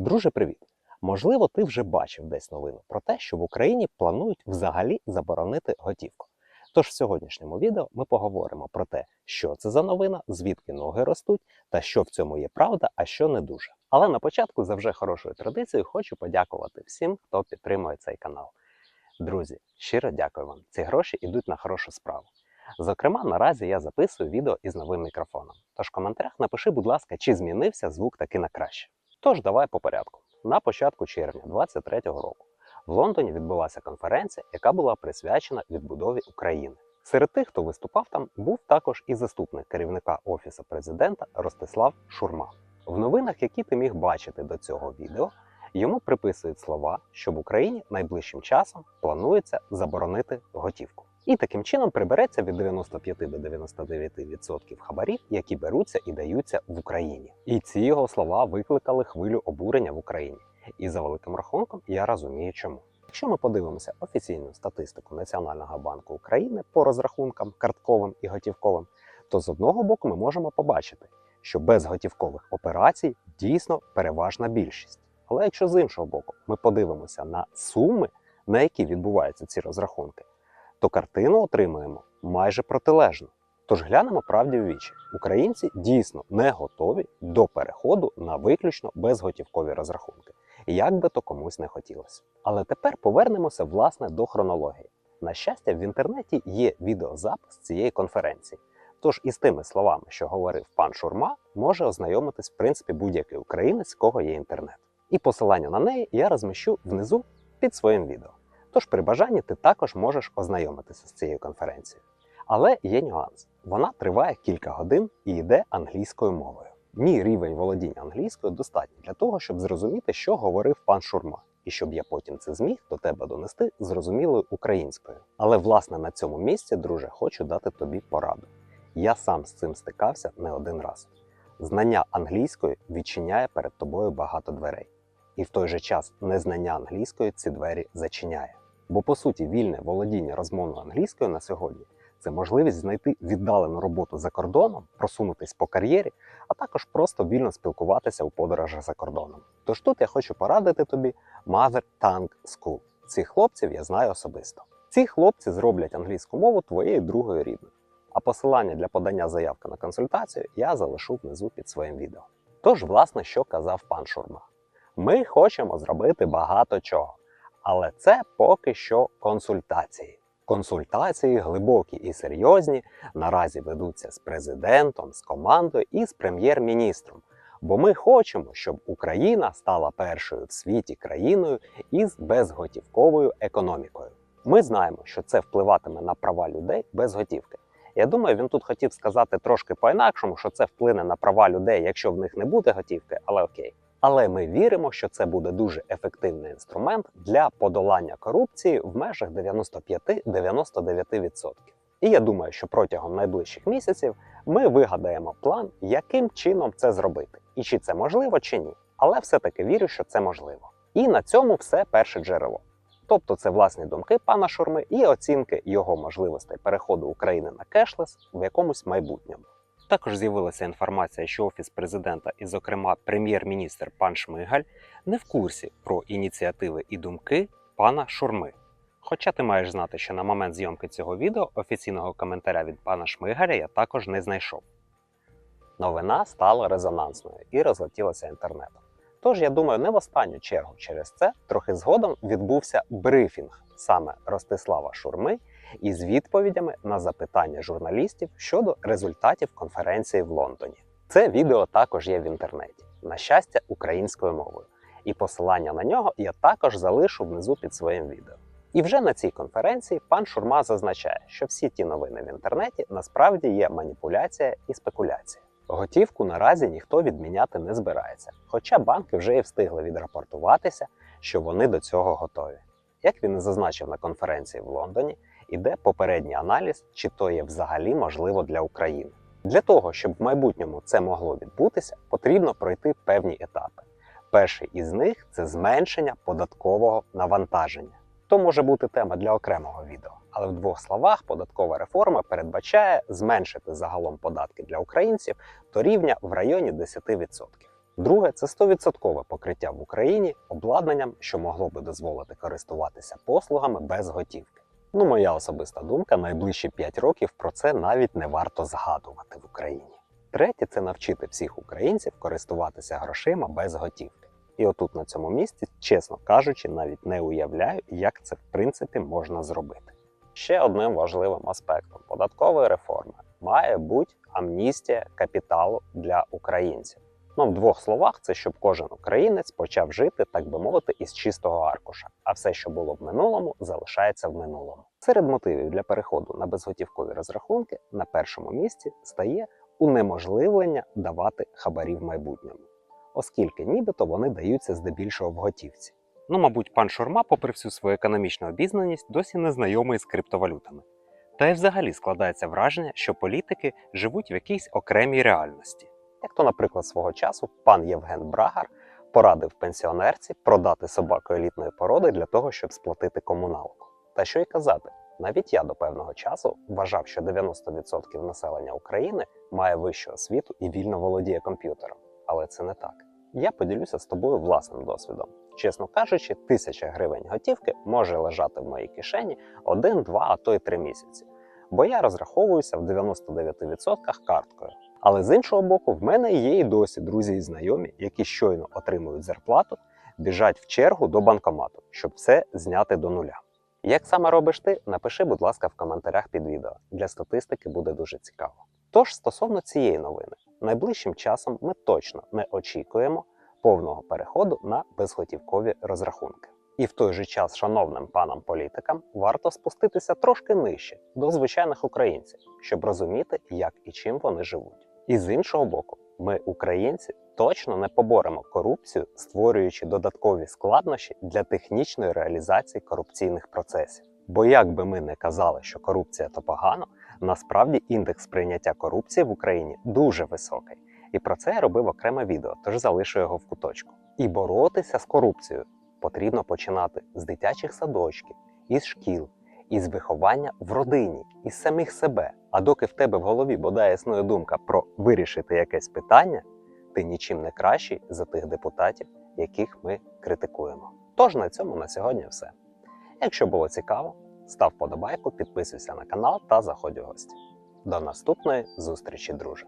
Друже, привіт! Можливо, ти вже бачив десь новину про те, що в Україні планують взагалі заборонити готівку. Тож в сьогоднішньому відео ми поговоримо про те, що це за новина, звідки ноги ростуть, та що в цьому є правда, а що не дуже. Але на початку, за вже хорошою традицією, хочу подякувати всім, хто підтримує цей канал. Друзі, щиро дякую вам. Ці гроші йдуть на хорошу справу. Зокрема, наразі я записую відео із новим мікрофоном. Тож в коментарях напиши, будь ласка, чи змінився звук таки на краще. Тож давай по порядку. На початку червня 2023 року в Лондоні відбулася конференція, яка була присвячена відбудові України. Серед тих, хто виступав там, був також і заступник керівника офісу президента Ростислав Шурма. В новинах, які ти міг бачити до цього відео, йому приписують слова, що в Україні найближчим часом планується заборонити готівку. І таким чином прибереться від 95 до 99% хабарів, які беруться і даються в Україні. І ці його слова викликали хвилю обурення в Україні. І за великим рахунком я розумію, чому. Якщо ми подивимося офіційну статистику Національного банку України по розрахункам картковим і готівковим, то з одного боку ми можемо побачити, що без готівкових операцій дійсно переважна більшість. Але якщо з іншого боку ми подивимося на суми, на які відбуваються ці розрахунки, то картину отримуємо майже протилежну. Тож глянемо правді в вічі. Українці дійсно не готові до переходу на виключно безготівкові розрахунки, як би то комусь не хотілося. Але тепер повернемося власне до хронології. На щастя, в інтернеті є відеозапис цієї конференції. Тож із тими словами, що говорив пан Шурма, може ознайомитись в принципі будь-який українець, кого є інтернет. І посилання на неї я розміщу внизу під своїм відео. Тож при бажанні ти також можеш ознайомитися з цією конференцією. Але є нюанс: вона триває кілька годин і йде англійською мовою. Мій рівень володіння англійською достатній для того, щоб зрозуміти, що говорив пан Шурма, і щоб я потім це зміг до тебе донести зрозумілою українською. Але власне на цьому місці, друже, хочу дати тобі пораду. Я сам з цим стикався не один раз. Знання англійської відчиняє перед тобою багато дверей, і в той же час незнання англійської ці двері зачиняє. Бо по суті, вільне володіння розмовною англійською на сьогодні це можливість знайти віддалену роботу за кордоном, просунутись по кар'єрі, а також просто вільно спілкуватися у подорожах за кордоном. Тож тут я хочу порадити тобі Mother Tongue School. Цих хлопців я знаю особисто. Ці хлопці зроблять англійську мову твоєю другою рідною. А посилання для подання заявки на консультацію я залишу внизу під своїм відео. Тож, власне, що казав пан Шурма. Ми хочемо зробити багато чого, але це поки що консультації. Консультації глибокі і серйозні наразі ведуться з президентом, з командою і з прем'єр-міністром. Бо ми хочемо, щоб Україна стала першою в світі країною із безготівковою економікою. Ми знаємо, що це впливатиме на права людей без готівки. Я думаю, він тут хотів сказати трошки по-інакшому, що це вплине на права людей, якщо в них не буде готівки, але окей. Але ми віримо, що це буде дуже ефективний інструмент для подолання корупції в межах 95-99%. І я думаю, що протягом найближчих місяців ми вигадаємо план, яким чином це зробити, і чи це можливо, чи ні. Але все-таки вірю, що це можливо. І на цьому все перше джерело. Тобто це власні думки пана Шурми і оцінки його можливостей переходу України на кешлес в якомусь майбутньому. Також з'явилася інформація, що офіс президента, і, зокрема, прем'єр-міністр пан Шмигаль, не в курсі про ініціативи і думки пана Шурми. Хоча ти маєш знати, що на момент зйомки цього відео офіційного коментаря від пана Шмигаля я також не знайшов. Новина стала резонансною і розлетілася інтернетом. Тож я думаю, не в останню чергу через це трохи згодом відбувся брифінг саме Ростислава Шурми із відповідями на запитання журналістів щодо результатів конференції в Лондоні. Це відео також є в інтернеті, на щастя, українською мовою. І посилання на нього я також залишу внизу під своїм відео. І вже на цій конференції пан Шурма зазначає, що всі ті новини в інтернеті насправді є маніпуляція і спекуляція. Готівку наразі ніхто відміняти не збирається, хоча банки вже і встигли відрапортуватися, що вони до цього готові. Як він і зазначив на конференції в Лондоні, іде попередній аналіз, чи то є взагалі можливо для України. Для того, щоб в майбутньому це могло відбутися, потрібно пройти певні етапи. Перший із них це зменшення податкового навантаження. То може бути тема для окремого відео. Але в двох словах податкова реформа передбачає зменшити загалом податки для українців до рівня в районі 10%. Друге це 100% покриття в Україні обладнанням, що могло би дозволити користуватися послугами без готівки. Ну, моя особиста думка, найближчі 5 років про це навіть не варто згадувати в Україні. Третє це навчити всіх українців користуватися грошима без готівки. І отут на цьому місці, чесно кажучи, навіть не уявляю, як це в принципі можна зробити. Ще одним важливим аспектом податкової реформи має бути амністія капіталу для українців. Ну, в двох словах, це щоб кожен українець почав жити, так би мовити, із чистого аркуша, а все, що було в минулому, залишається в минулому. Серед мотивів для переходу на безготівкові розрахунки на першому місці стає унеможливлення давати хабарі в майбутньому, оскільки нібито вони даються здебільшого в готівці. Ну, мабуть, пан Шурма, попри всю свою економічну обізнаність, досі не знайомий з криптовалютами. Та й взагалі складається враження, що політики живуть в якійсь окремій реальності. Як то, наприклад, свого часу пан Євген Брагар порадив пенсіонерці продати собаку елітної породи для того, щоб сплатити комуналку. Та що й казати, навіть я до певного часу вважав, що 90% населення України має вищу освіту і вільно володіє комп'ютером. Але це не так. Я поділюся з тобою власним досвідом. Чесно кажучи, тисяча гривень готівки може лежати в моїй кишені один, два, а то й три місяці. Бо я розраховуюся в 99% карткою. Але з іншого боку, в мене є і досі друзі і знайомі, які щойно отримують зарплату, біжать в чергу до банкомату, щоб все зняти до нуля. Як саме робиш ти, напиши, будь ласка, в коментарях під відео. Для статистики буде дуже цікаво. Тож, стосовно цієї новини, найближчим часом ми точно не очікуємо повного переходу на безготівкові розрахунки. І в той же час, шановним панам політикам, варто спуститися трошки нижче до звичайних українців, щоб розуміти, як і чим вони живуть. І з іншого боку, ми, українці, точно не поборемо корупцію, створюючи додаткові складнощі для технічної реалізації корупційних процесів. Бо як би ми не казали, що корупція то погано, насправді індекс прийняття корупції в Україні дуже високий. І про це я робив окреме відео, тож залишу його в куточку. І боротися з корупцією потрібно починати з дитячих садочків, із шкіл, із виховання в родині, із самих себе. А доки в тебе в голові бодай існує думка про вирішити якесь питання, ти нічим не кращий за тих депутатів, яких ми критикуємо. Тож на цьому на сьогодні все. Якщо було цікаво, став подобайку, підписуйся на канал та заходь у гості. До наступної зустрічі, друже!